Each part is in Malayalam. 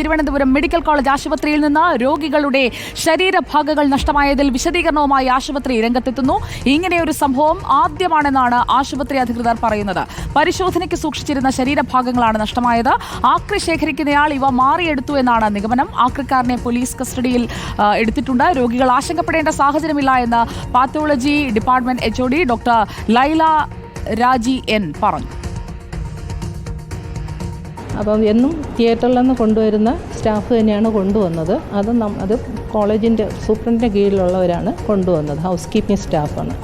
തിരുവനന്തപുരം മെഡിക്കൽ കോളേജ് ആശുപത്രിയിൽ നിന്ന് രോഗികളുടെ ശരീരഭാഗങ്ങൾ നഷ്ടമായതിൽ വിശദീകരണവുമായി ആശുപത്രി രംഗത്തെത്തുന്നു. ഇങ്ങനെയൊരു സംഭവം ആദ്യമാണെന്നാണ് ആശുപത്രി അധികൃതർ പറയുന്നത്. പരിശോധനയ്ക്ക് സൂക്ഷിച്ചിരുന്ന ശരീരഭാഗങ്ങളാണ് നഷ്ടമായത്. ആക്രി ശേഖരിക്കുന്നയാൾ ഇവ മാറിയെടുത്തു എന്നാണ് നിഗമനം. ആക്രിക്കാരനെ പോലീസ് കസ്റ്റഡിയിൽ എടുത്തിട്ടുണ്ട്. രോഗികൾ ആശങ്കപ്പെടേണ്ട സാഹചര്യമില്ല എന്ന് pathology department HOD doctor Laila Raji N പറഞ്ഞു. അപ്പം എന്നും തിയേറ്ററിൽ നിന്ന് കൊണ്ടുവരുന്ന സ്റ്റാഫ് തന്നെയാണ് കൊണ്ടുവന്നത്. അത് നം അത് കോളേജിന്റെ സൂപ്രണ്ടിന്റെ കീഴിലുള്ളവരാണ് കൊണ്ടുവന്നത് ഹൗസ് കീപ്പിംഗ് സ്റ്റാഫാണ്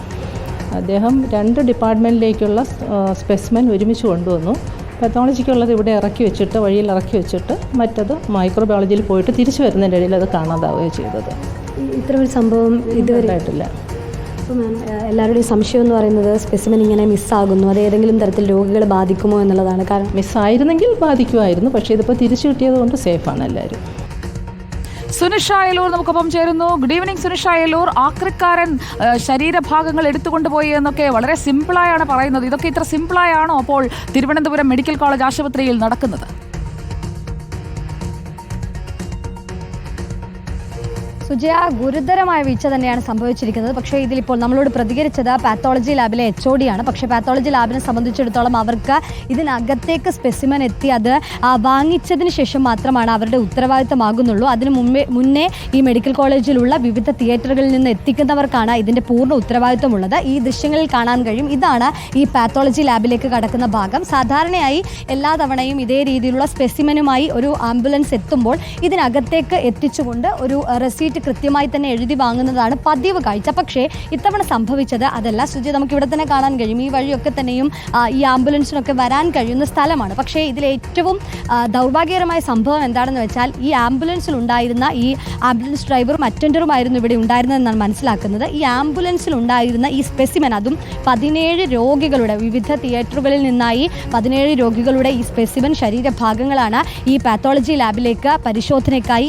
അദ്ദേഹം രണ്ട് ഡിപ്പാർട്ട്മെന്റിലേക്കുള്ള സ്പെസിമെൻ ഒരുമിച്ച് കൊണ്ടുവന്നു. പെത്തോളജിക്കുള്ളത് ഇവിടെ ഇറക്കി വെച്ചിട്ട് വഴിയിൽ ഇറക്കി വെച്ചിട്ട് മറ്റത് മൈക്രോബയോളജിയിൽ പോയിട്ട് തിരിച്ചു വരുന്നതിന്റെ ഇടയിൽ അത് കാണാതാവുകയോ ചെയ്തത്. ഇത്രയും ഒരു സംഭവം ഇതുവരെ ഉണ്ടായിട്ടില്ല. ഇപ്പം മാം, എല്ലാവരുടെയും സംശയം എന്ന് പറയുന്നത് സ്പെസിമെൻ ഇങ്ങനെ മിസ്സാകുന്നു അത് ഏതെങ്കിലും തരത്തിൽ രോഗികളെ ബാധിക്കുമോ എന്നുള്ളതാണ്. കാരണം മിസ്സായിരുന്നെങ്കിൽ ബാധിക്കുമായിരുന്നു. പക്ഷേ ഇതിപ്പോൾ തിരിച്ചു കിട്ടിയത് കൊണ്ട് സേഫാണ് എല്ലാവരും. സുനിഷ അയലൂർ നമുക്കൊപ്പം ചേരുന്നു. Good evening Sunisha Ayalur. ആക്രിക്കാരൻ ശരീരഭാഗങ്ങൾ എടുത്തുകൊണ്ടുപോയി എന്നൊക്കെ വളരെ സിമ്പിളായാണ് പറയുന്നത്. ഇതൊക്കെ ഇത്ര സിമ്പിളായാണോ അപ്പോൾ തിരുവനന്തപുരം മെഡിക്കൽ കോളേജ് ആശുപത്രിയിൽ നടക്കുന്നത്? സുജയ ഗുരുതരമായ വീഴ്ച തന്നെയാണ് സംഭവിച്ചിരിക്കുന്നത്. പക്ഷേ ഇതിലിപ്പോൾ നമ്മളോട് പ്രതികരിച്ചത് പാത്തോളജി ലാബിലെ എച്ച് ഒ ആണ്. പക്ഷേ പാത്തോളജി ലാബിനെ സംബന്ധിച്ചിടത്തോളം അവർക്ക് ഇതിനകത്തേക്ക് സ്പെസിമൻ എത്തി അത് വാങ്ങിച്ചതിന് ശേഷം മാത്രമാണ് അവരുടെ ഉത്തരവാദിത്തമാകുന്നുള്ളൂ. അതിന് മുമ്പേ മുന്നേ ഈ മെഡിക്കൽ കോളേജിലുള്ള വിവിധ തിയേറ്ററുകളിൽ നിന്ന് എത്തിക്കുന്നവർക്കാണ് ഇതിന്റെ പൂർണ ഉത്തരവാദിത്തമുള്ളത്. ഈ ദൃശ്യങ്ങളിൽ കാണാൻ കഴിയും. ഇതാണ് ഈ പാത്തോളജി ലാബിലേക്ക് കടക്കുന്ന ഭാഗം. സാധാരണയായി എല്ലാ തവണയും ഇതേ രീതിയിലുള്ള സ്പെസിമനുമായി ഒരു ആംബുലൻസ് എത്തുമ്പോൾ ഇതിനകത്തേക്ക് എത്തിച്ചുകൊണ്ട് ഒരു റെസീറ്റ് കൃത്യമായി തന്നെ എഴുതി വാങ്ങുന്നതാണ് പതിവ് കാഴ്ച. പക്ഷേ ഇത്തവണ സംഭവിച്ചത് അതല്ല. സുജി നമുക്ക് ഇവിടെ തന്നെ കാണാൻ കഴിയും. ഈ വഴിയൊക്കെ തന്നെയും ഈ ആംബുലൻസിനൊക്കെ വരാൻ കഴിയുന്ന സ്ഥലമാണ്. പക്ഷേ ഇതിൽ ഏറ്റവും ദൗർഭാഗ്യകരമായ സംഭവം എന്താണെന്ന് വെച്ചാൽ ഈ ആംബുലൻസിൽ ഉണ്ടായിരുന്ന ഈ ആംബുലൻസ് ഡ്രൈവറും അറ്റൻഡറുമായിരുന്നു ഇവിടെ ഉണ്ടായിരുന്നതെന്നാണ് മനസ്സിലാക്കുന്നത്. ഈ ആംബുലൻസിൽ ഉണ്ടായിരുന്ന ഈ സ്പെസിമെൻ അതും പതിനേഴ് രോഗികളുടെ വിവിധ തിയേറ്ററുകളിൽ നിന്നായി പതിനേഴ് രോഗികളുടെ ഈ സ്പെസിമെൻ ശരീരഭാഗങ്ങളാണ് ഈ പാത്തോളജി ലാബിലേക്ക് പരിശോധനയ്ക്കായി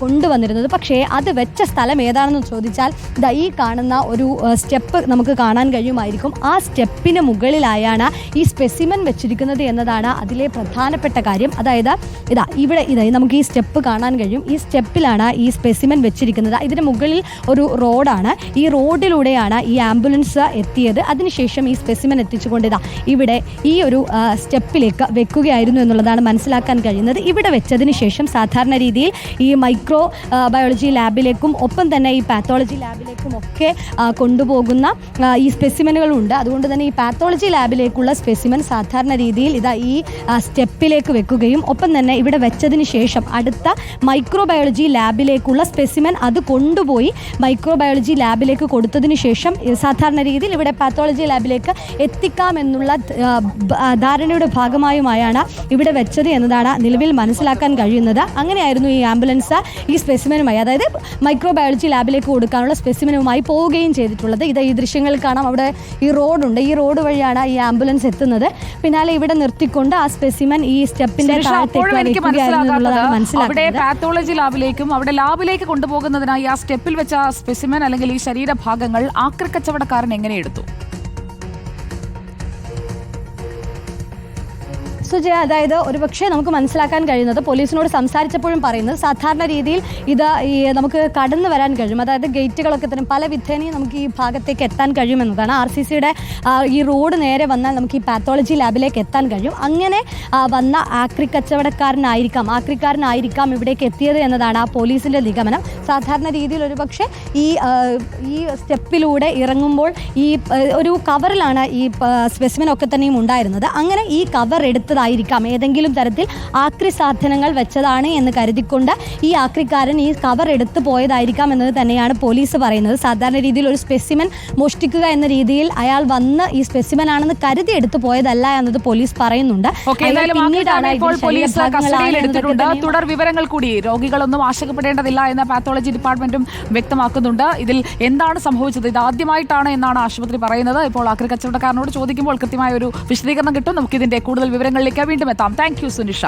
കൊണ്ടുവന്നിരുന്നത്. പക്ഷേ അത് വെച്ച സ്ഥലം ഏതാണെന്ന് ചോദിച്ചാൽ ദാ ഈ കാണുന്ന ഒരു സ്റ്റെപ്പ് നമുക്ക് കാണാൻ കഴിയുമായിരിക്കും. ആ സ്റ്റെപ്പിന് മുകളിലായാണ് ഈ സ്പെസിമൻ വെച്ചിരിക്കുന്നത് എന്നതാണ് അതിലെ പ്രധാനപ്പെട്ട കാര്യം. അതായത് ഇതാ ഇവിടെ ഇതായി നമുക്ക് ഈ സ്റ്റെപ്പ് കാണാൻ കഴിയും. ഈ സ്റ്റെപ്പിലാണ് ഈ സ്പെസിമൻ വെച്ചിരിക്കുന്നത്. ഇതിന് മുകളിൽ ഒരു റോഡാണ്. ഈ റോഡിലൂടെയാണ് ഈ ആംബുലൻസ് എത്തിയത്. അതിനുശേഷം ഈ സ്പെസിമൻ എത്തിച്ചുകൊണ്ട് ഇതാ ഇവിടെ ഈ ഒരു സ്റ്റെപ്പിലേക്ക് വെക്കുകയായിരുന്നു എന്നുള്ളതാണ് മനസ്സിലാക്കാൻ കഴിയുന്നത്. ഇവിടെ വെച്ചതിന് ശേഷം സാധാരണ രീതിയിൽ ഈ മൈക്രോ ബയോളജി ബയോളജി ലാബിലേക്കും ഒപ്പം തന്നെ ഈ പാത്തോളജി ലാബിലേക്കും ഒക്കെ കൊണ്ടുപോകുന്ന ഈ സ്പെസിമെനുകളുണ്ട്. അതുകൊണ്ട് തന്നെ ഈ പാത്തോളജി ലാബിലേക്കുള്ള സ്പെസിമൻ സാധാരണ രീതിയിൽ ഇതാ ഈ സ്റ്റെപ്പിലേക്ക് വെക്കുകയും ഒപ്പം തന്നെ ഇവിടെ വെച്ചതിന് ശേഷം അടുത്ത മൈക്രോബയോളജി ലാബിലേക്കുള്ള സ്പെസിമൻ അത് കൊണ്ടുപോയി മൈക്രോബയോളജി ലാബിലേക്ക് കൊടുത്തതിന് ശേഷം സാധാരണ രീതിയിൽ ഇവിടെ പാത്തോളജി ലാബിലേക്ക് എത്തിക്കാമെന്നുള്ള ധാരണയുടെ ഭാഗമായുമായാണ് ഇവിടെ വെച്ചത് എന്നതാണ് നിലവിൽ മനസ്സിലാക്കാൻ കഴിയുന്നത്. അങ്ങനെയായിരുന്നു ഈ ആംബുലൻസ് ഈ സ്പെസിമനുമായി. അതായത് മൈക്രോബയോളജി ലാബിലേക്ക് കൊടുക്കാനുള്ള സ്പെസിമിനുമായി പോവുകയും ചെയ്തിട്ടുള്ളത്. ഇത് ഈ ദൃശ്യങ്ങൾ കാണാം. അവിടെ ഈ റോഡുണ്ട്. ഈ റോഡ് വഴിയാണ് ഈ ആംബുലൻസ് എത്തുന്നത്. പിന്നാലെ ഇവിടെ നിർത്തിക്കൊണ്ട് ആ സ്പെസിമെൻ ഈ സ്റ്റെപ്പിന്റെ അവിടെ പാത്തോളജി ലാബിലേക്കും അവിടെ ലാബിലേക്ക് കൊണ്ടുപോകുന്നതിനായി ആ സ്റ്റെപ്പിൽ വെച്ച സ്പെസിമെൻ അല്ലെങ്കിൽ ഈ ശരീരഭാഗങ്ങൾ ആക്രി കച്ചവടക്കാരൻ എങ്ങനെ എടുത്തു? സുജയ അതായത് ഒരുപക്ഷെ നമുക്ക് മനസ്സിലാക്കാൻ കഴിയുന്നത് പോലീസിനോട് സംസാരിച്ചപ്പോഴും പറയുന്നത് സാധാരണ രീതിയിൽ ഇത് ഈ നമുക്ക് കടന്നു വരാൻ കഴിയും. അതായത് ഗേറ്റുകളൊക്കെ തന്നെ പല വിധേനയും നമുക്ക് ഈ ഭാഗത്തേക്ക് എത്താൻ കഴിയുമെന്നതാണ്. ആർ സി സിയുടെ ഈ റോഡ് നേരെ വന്നാൽ നമുക്ക് ഈ പാത്തോളജി ലാബിലേക്ക് എത്താൻ കഴിയും. അങ്ങനെ വന്ന ആക്രി കച്ചവടക്കാരനായിരിക്കാം ആക്രിക്കാരനായിരിക്കാം ഇവിടേക്ക് എത്തിയത് എന്നതാണ് ആ പോലീസിന്റെ നിഗമനം. സാധാരണ രീതിയിൽ ഒരുപക്ഷെ ഈ ഈ സ്റ്റെപ്പിലൂടെ ഇറങ്ങുമ്പോൾ ഈ ഒരു കവറിലാണ് ഈ സ്പെസിമെൻ ഒക്കെ തന്നെയും ഉണ്ടായിരുന്നത്. അങ്ങനെ ഈ കവർ എടുത്തതായിരിക്കാം ഏതെങ്കിലും തരത്തിൽ ആക്രി സാധനങ്ങൾ വെച്ചതാണ് എന്ന് കരുതിക്കൊണ്ട് ഈ ആക്രിക്കാരൻ ഈ കവർ എടുത്തു പോയതായിരിക്കാം എന്നത് തന്നെയാണ് പോലീസ് പറയുന്നത്. സാധാരണ രീതിയിൽ ഒരു സ്പെസിമൻ മോഷ്ടിക്കുക എന്ന രീതിയിൽ അയാൾ വന്ന് ഈ സ്പെസിമൻ ആണെന്ന് കരുതി എടുത്തു പോയതല്ല എന്നത് പോലീസ് പറയുന്നുണ്ട്. തുടർ വിവരങ്ങൾ കൂടി രോഗികളൊന്നും ആശങ്കപ്പെടേണ്ടതില്ല എന്ന പാത്തോളജി ഡിപ്പാർട്ട്മെന്റും വ്യക്തമാക്കുന്നുണ്ട്. ഇതിൽ എന്താണ് സംഭവിച്ചത്? ഇത് ആദ്യമായിട്ടാണ് എന്നാണ് ആശുപത്രി പറയുന്നത്. ഇപ്പോൾ ആക്രി കച്ചവടക്കാരനോട് ചോദിക്കുമ്പോൾ കൃത്യമായ ഒരു വിശദീകരണം കിട്ടും. നമുക്ക് ഇതിന്റെ കൂടുതൽ വിവരങ്ങളിലേക്ക് വീണ്ടും എത്താം. Thank you Sunisha.